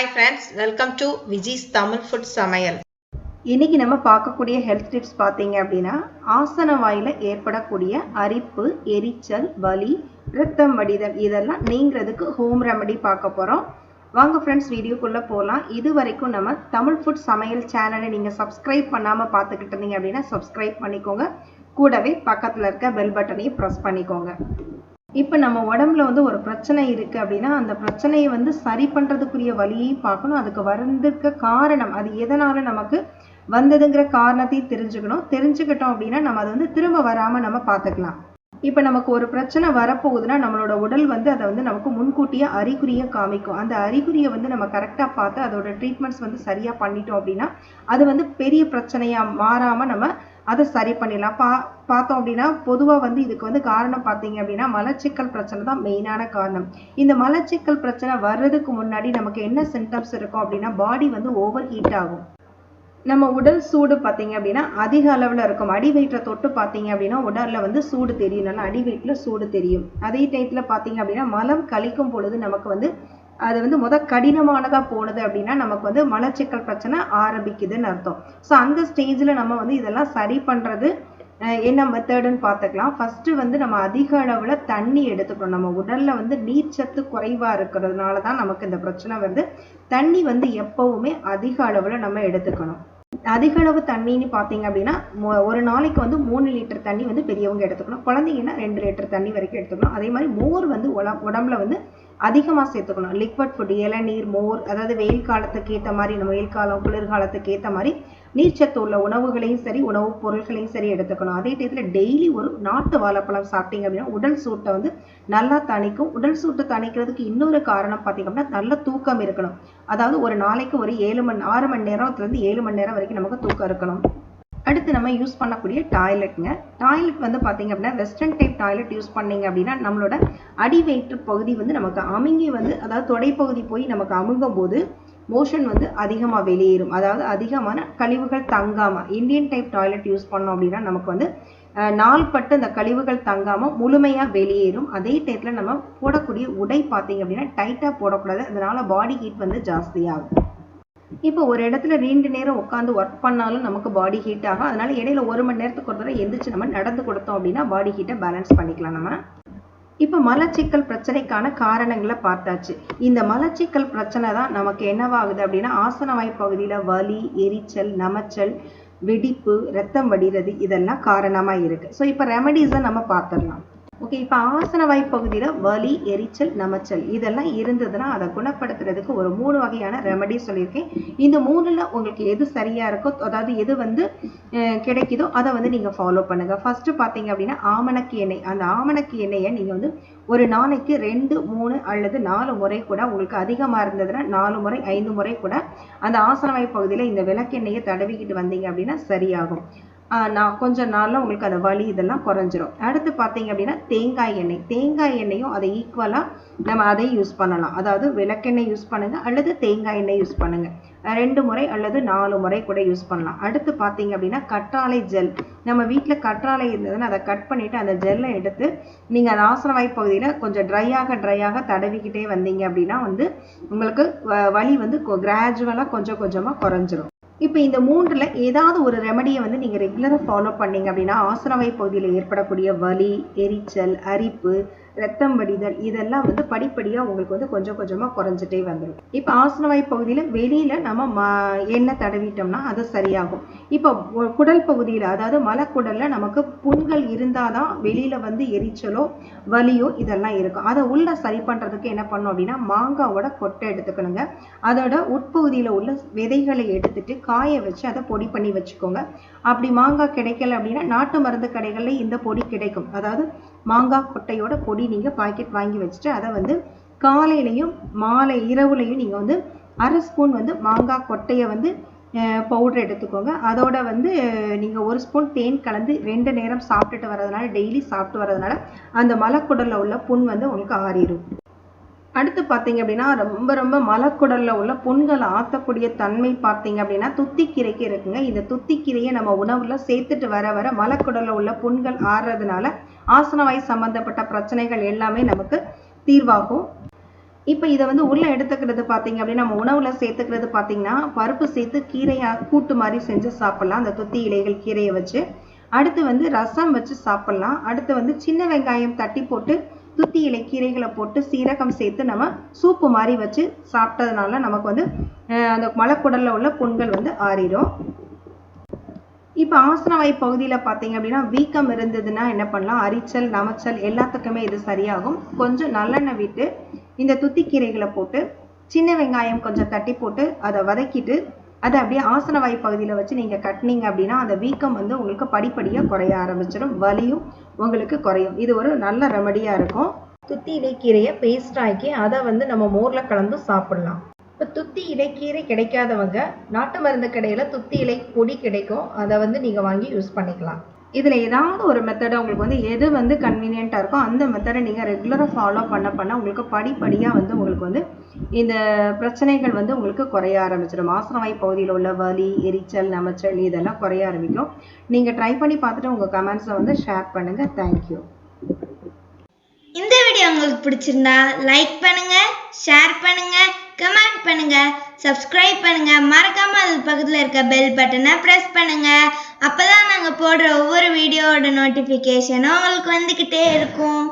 Hi friends welcome to Viji's Tamil food சமையல் இன்னைக்கு நம்ம பார்க்கக்கூடிய ஹெல்த் டிப்ஸ் பார்த்தீங்க அப்படின்னா ஆசன வாயில ஏற்படக்கூடிய அரிப்பு எரிச்சல் வலி ரத்தம் வடிதல் இதெல்லாம் நீங்கிறதுக்கு ஹோம் ரெமடி பார்க்க போகிறோம் வாங்க ஃப்ரெண்ட்ஸ் வீடியோக்குள்ளே போகலாம் இது வரைக்கும் நம்ம தமிழ் ஃபுட் சமையல் சேனலை நீங்கள் சப்ஸ்கிரைப் பண்ணாமல் பார்த்துக்கிட்டு இருந்தீங்க அப்படின்னா சப்ஸ்கிரைப் பண்ணிக்கோங்க. கூடவே பக்கத்தில் இருக்க பெல் பட்டனையும் ப்ரெஸ் பண்ணிக்கோங்க. இப்போ நம்ம உடம்புல வந்து ஒரு பிரச்சனை இருக்கு அப்படின்னா அந்த பிரச்சனையை வந்து சரி பண்றதுக்குரிய வழியையும் பார்க்கணும். அதுக்கு வந்திருக்க காரணம் அது எதனால நமக்கு வந்ததுங்கிற காரணத்தையும் தெரிஞ்சுக்கணும். தெரிஞ்சுக்கிட்டோம் அப்படின்னா நம்ம அதை வந்து திரும்ப வராம நம்ம பார்த்துக்கலாம். இப்போ நமக்கு ஒரு பிரச்சனை வரப்போகுதுன்னா நம்மளோட உடல் வந்து அதை வந்து நமக்கு முன்கூட்டியே அறிகுறியை காமிக்கும். அந்த அறிகுறியை வந்து நம்ம கரெக்டாக பார்த்து அதோட ட்ரீட்மெண்ட்ஸ் வந்து சரியாக பண்ணிட்டோம் அப்படின்னா அது வந்து பெரிய பிரச்சனையாக மாறாமல் நம்ம அதை சரி பண்ணிடலாம். பா பார்த்தோம் அப்படின்னா பொதுவாக வந்து இதுக்கு வந்து காரணம் பார்த்தீங்க அப்படின்னா மலச்சிக்கல் பிரச்சனை தான் மெயினான காரணம். இந்த மலச்சிக்கல் பிரச்சனை வர்றதுக்கு முன்னாடி நமக்கு என்ன சிம்டம்ஸ் இருக்கும் அப்படின்னா பாடி வந்து ஓவர் ஹீட் ஆகும். நம்ம உடல் சூடு பார்த்தீங்க அப்படின்னா அதிக அளவில் இருக்கும். அடி வயிற்றை தொட்டு பார்த்தீங்க அப்படின்னா உடல்ல வந்து சூடு தெரியும். நல்லா அடி வயிற்றில் சூடு தெரியும். அதே டயத்தில் பார்த்தீங்க அப்படின்னா மலம் கழிக்கும் பொழுது நமக்கு வந்து அது வந்து முத கடினமானதாக போனது அப்படின்னா நமக்கு வந்து மலச்சிக்கல் பிரச்சனை ஆரம்பிக்குதுன்னு அர்த்தம். ஸோ அந்த ஸ்டேஜில் நம்ம வந்து இதெல்லாம் சரி பண்ணுறது என்ன மெத்தடுன்னு பார்த்துக்கலாம். ஃபஸ்ட்டு வந்து நம்ம அதிக அளவில் தண்ணி எடுத்துக்கணும். நம்ம உடலில் வந்து நீர்ச்சத்து குறைவாக இருக்கிறதுனால தான் நமக்கு இந்த பிரச்சனை வருது. தண்ணி வந்து எப்போவுமே அதிக அளவில் நம்ம எடுத்துக்கணும். அதிக அளவு தண்ணின்னு பார்த்தீங்க அப்படின்னா ஒரு நாளைக்கு வந்து மூணு லிட்டர் தண்ணி வந்து பெரியவங்க எடுத்துக்கணும். குழந்தைங்கன்னா ரெண்டு லிட்டர் தண்ணி வரைக்கும் எடுத்துக்கணும். அதே மாதிரி மோர் வந்து உடம்புல வந்து அதிகமாக சேர்த்துக்கணும். லிக்விட் ஃபுட் இளநீர் மோர் அதாவது வெயில் காலத்துக்கு ஏற்ற மாதிரி நம்ம வெயில் காலம் குளிர்காலத்துக்கு ஏற்ற மாதிரி நீர்ச்சத்து உள்ள உணவுகளையும் சரி உணவுப் பொருட்களையும் சரி எடுத்துக்கணும். அதே டயத்தில் டெய்லி ஒரு நாட்டு வாழைப்பழம் சாப்பிட்டீங்க அப்படின்னா உடல் சூட்டை வந்து நல்லா தணிக்கும். உடல் சூட்டை தணிக்கிறதுக்கு இன்னொரு காரணம் பார்த்தீங்க அப்படின்னா நல்ல தூக்கம் இருக்கணும். அதாவது ஒரு நாளைக்கு ஒரு ஏழு மணி ஆறு மணி நேரத்துலேருந்து ஏழு மணி நேரம் வரைக்கும் நமக்கு தூக்கம் இருக்கணும். அடுத்து நம்ம யூஸ் பண்ணக்கூடிய டாய்லெட்டுங்க டாய்லெட் வந்து பார்த்தீங்க அப்படின்னா வெஸ்டர்ன் டைப் டாய்லெட் யூஸ் பண்ணிங்க அப்படின்னா நம்மளோட அடி வயிற்று பகுதி வந்து நமக்கு அமுங்கி வந்து அதாவது தொடைப்பகுதி போய் நமக்கு அமுங்கும் போது மோஷன் வந்து அதிகமாக வெளியேறும். அதாவது அதிகமான கழிவுகள் தங்காமல் இந்தியன் டைப் டாய்லெட் யூஸ் பண்ணோம் அப்படின்னா நமக்கு வந்து நாள்பட்டு அந்த கழிவுகள் தங்காமல் முழுமையாக வெளியேறும். அதே டயத்தில் நம்ம போடக்கூடிய உடை பார்த்தீங்க அப்படின்னா டைட்டாக போடக்கூடாது. அதனால் பாடி ஹீட் வந்து ஜாஸ்தியாகும். இப்போ ஒரு இடத்துல ரெண்டு நேரம் உட்காந்து ஒர்க் பண்ணாலும் நமக்கு பாடி ஹீட் ஆகும் அதனால இடையில ஒரு மணி நேரத்துக்கு ஒரு தடவை எந்திரிச்சு நம்ம நடந்து கொடுத்தோம் அப்படின்னா பாடி ஹீட்டை பேலன்ஸ் பண்ணிக்கலாம் நம்ம. இப்போ மலச்சிக்கல் பிரச்சனைக்கான காரணங்களை பார்த்தாச்சு. இந்த மலச்சிக்கல் பிரச்சனை தான் நமக்கு என்னவாகுது அப்படின்னா ஆசனவாய் பகுதியில் வலி எரிச்சல் நமச்சல் வெடிப்பு ரத்தம் வடிகிறது இதெல்லாம் காரணமாக இருக்குது ஸோ இப்போ ரெமடிஸை நம்ம பார்த்துடலாம். ஓகே இப்போ ஆசனவாய் பகுதியில் வலி எரிச்சல் நமச்சல் இதெல்லாம் இருந்ததுன்னா அதை குணப்படுத்துறதுக்கு ஒரு மூணு வகையான ரெமடி சொல்லியிருக்கேன். இந்த மூணுல உங்களுக்கு எது சரியாக இருக்கோ அதாவது எது வந்து கிடைக்குதோ அதை வந்து நீங்கள் ஃபாலோ பண்ணுங்க. ஃபஸ்ட்டு பார்த்தீங்க அப்படின்னா ஆமணக்கு எண்ணெய். அந்த ஆமணக்கு எண்ணெயை நீங்கள் வந்து ஒரு நாளைக்கு ரெண்டு மூணு அல்லது நாலு முறை கூட உங்களுக்கு அதிகமாக இருந்ததுன்னா நாலு முறை ஐந்து முறை கூட அந்த ஆசனவாய் பகுதியில் இந்த விளக்கெண்ணெயை தடவிக்கிட்டு வந்தீங்க அப்படின்னா சரியாகும். நான் கொஞ்ச நாளில் உங்களுக்கு அந்த வலி இதெல்லாம் குறைஞ்சிரும். அடுத்து பார்த்தீங்க அப்படின்னா தேங்காய் எண்ணெய். தேங்காய் எண்ணெயும் அதை ஈக்குவலாக நம்ம அதை யூஸ் பண்ணலாம். அதாவது விளக்கெண்ணெய் யூஸ் பண்ணுங்கள் அல்லது தேங்காய் எண்ணெய் யூஸ் பண்ணுங்கள் ரெண்டு முறை அல்லது நாலு முறை கூட யூஸ் பண்ணலாம். அடுத்து பார்த்தீங்க அப்படின்னா கற்றாழை ஜெல் நம்ம வீட்டில் கற்றாழை இருந்ததுன்னா அதை கட் பண்ணிவிட்டு அந்த ஜெல்லை எடுத்து நீங்கள் அந்த ஆசனவாய் பகுதியில் கொஞ்சம் ட்ரையாக ட்ரையாக தடவிக்கிட்டே வந்தீங்க அப்படின்னா வந்து உங்களுக்கு வலி வந்து கிராஜுவலாக கொஞ்சம் கொஞ்சமாக குறைஞ்சிரும். இப்போ இந்த மூன்றில் ஏதாவது ஒரு ரெமடியை வந்து நீங்கள் ரெகுலராக ஃபாலோ பண்ணீங்க அப்படின்னா ஆசனவை பகுதியில் ஏற்படக்கூடிய வலி எரிச்சல் அரிப்பு ரத்தம் வடிதல் இதெல்லாம் வந்து படிப்படியாக உங்களுக்கு வந்து கொஞ்சம் கொஞ்சமாக குறைஞ்சிட்டே வந்துடும் இப்போ ஆசனவாய் பகுதியில் வெளியில் நம்ம ம எண்ணெய் தடவிட்டோம்னா அது சரியாகும். இப்போ குடல் பகுதியில் அதாவது மலக்குடலில் நமக்கு புண்கள் இருந்தால் தான் வெளியில் வந்து எரிச்சலோ வலியோ இதெல்லாம் இருக்கும். அதை உள்ள சரி பண்ணுறதுக்கு என்ன பண்ணோம் அப்படின்னா மாங்காவோட கொட்டை எடுத்துக்கணுங்க. அதோட உட்பகுதியில் உள்ள விதைகளை எடுத்துட்டு காய வச்சு அதை பொடி பண்ணி வச்சுக்கோங்க. அப்படி மாங்காய் கிடைக்கல அப்படின்னா நாட்டு மருந்து கடைகளில் இந்த பொடி கிடைக்கும். அதாவது மாங்காய் கொட்டையோட பொடி நீங்கள் பாக்கெட் வாங்கி வச்சுட்டு அதை வந்து காலையிலையும் மாலை இரவுலையும் நீங்கள் வந்து அரை ஸ்பூன் வந்து மாங்காய் கொட்டையை வந்து பவுடர் எடுத்துக்கோங்க. அதோட வந்து நீங்கள் ஒரு ஸ்பூன் தேன் கலந்து ரெண்டு நேரம் சாப்பிட்டுட்டு வரதுனால டெய்லி சாப்பிட்டு வரதுனால அந்த மலக்குடலில் உள்ள புண் வந்து உங்களுக்கு ஆறிடும் அடுத்து பார்த்தீங்க அப்படின்னா ரொம்ப ரொம்ப மலக்குடலில் உள்ள புண்களை ஆற்றக்கூடிய தன்மை பார்த்தீங்க அப்படின்னா துத்திக்கீரைக்கு இருக்குங்க. இந்த துத்திக்கீரையை நம்ம உணவில் சேர்த்துட்டு வர வர மலக்குடலில் உள்ள புண்கள் ஆறுறதுனால ஆசனவாய் சம்பந்தப்பட்ட பிரச்சனைகள் எல்லாமே நமக்கு தீர்வாகும். இப்போ இதை வந்து உள்ள எடுத்துக்கிறது பார்த்தீங்க அப்படின்னா நம்ம உணவுல சேர்த்துக்கிறது பார்த்தீங்கன்னா பருப்பு சேர்த்து கீரையா கூட்டு மாதிரி செஞ்சு சாப்பிடலாம். அந்த துத்தி இலைகள் கீரையை வச்சு. அடுத்து வந்து ரசம் வச்சு சாப்பிடலாம். அடுத்து வந்து சின்ன வெங்காயம் தட்டி போட்டு துத்தி இலை கீரைகளை போட்டு சீரகம் சேர்த்து நம்ம சூப்பு மாதிரி வச்சு சாப்பிட்டதுனால நமக்கு வந்து அந்த மலக்குடலில் உள்ள புண்கள் வந்து ஆறிடும் இப்போ ஆசனவாய் பகுதியில் பார்த்தீங்க அப்படின்னா வீக்கம் இருந்ததுன்னா என்ன பண்ணலாம்? அரிச்சல் நமச்சல் எல்லாத்துக்குமே இது சரியாகும். கொஞ்சம் நல்லெண்ணெய் விட்டு இந்த துத்திக்கீரைகளை போட்டு சின்ன வெங்காயம் கொஞ்சம் தட்டி போட்டு அதை வதக்கிட்டு அதை அப்படியே ஆசனவாய் பகுதியில் வச்சு நீங்கள் கட்டினீங்க அப்படின்னா அந்த வீக்கம் வந்து உங்களுக்கு படிப்படியாக குறைய ஆரம்பிச்சிடும். வலியும் உங்களுக்கு குறையும். இது ஒரு நல்ல ரெமடியாக இருக்கும். துத்தி இலைக்கீரையை பேஸ்ட் ஆக்கி அதை வந்து நம்ம மோரில் கலந்து சாப்பிடலாம். இப்போ துத்தி இலைக்கீரை கிடைக்காதவங்க நாட்டு மருந்து கடையில் துத்தி இலை பொடி கிடைக்கும். அதை வந்து நீங்கள் வாங்கி யூஸ் பண்ணிக்கலாம். இதில் ஏதாவது ஒரு மெத்தடை உங்களுக்கு வந்து எது வந்து கன்வீனியண்ட்டாக இருக்கோ அந்த மெத்தடை நீங்கள் ரெகுலராக ஃபாலோ பண்ண பண்ண உங்களுக்கு படிப்படியாக வந்து உங்களுக்கு வந்து இந்த பிரச்சனைகள் வந்து உங்களுக்கு குறைய ஆரம்பிச்சிடும். ஆசிரமாய் பகுதியில் உள்ள வலி எரிச்சல் நமச்சல் இதெல்லாம் குறைய ஆரம்பிக்கும். நீங்கள் ட்ரை பண்ணி பார்த்துட்டு உங்கள் கமெண்ட்ஸை வந்து ஷேர் பண்ணுங்கள் தேங்க்யூ இந்த வீடியோ உங்களுக்கு பிடிச்சிருந்தா லைக் பண்ணுங்க ஷேர் பண்ணுங்க கமெண்ட் பண்ணுங்க சப்ஸ்கிரைப் பண்ணுங்க. மறக்காம அது பக்கத்தில் இருக்க பெல் பட்டனை ப்ரெஸ் பண்ணுங்க. அப்பதான் நாங்கள் போடுற ஒவ்வொரு வீடியோவோட நோட்டிஃபிகேஷனும் உங்களுக்கு வந்துக்கிட்டே இருக்கும்.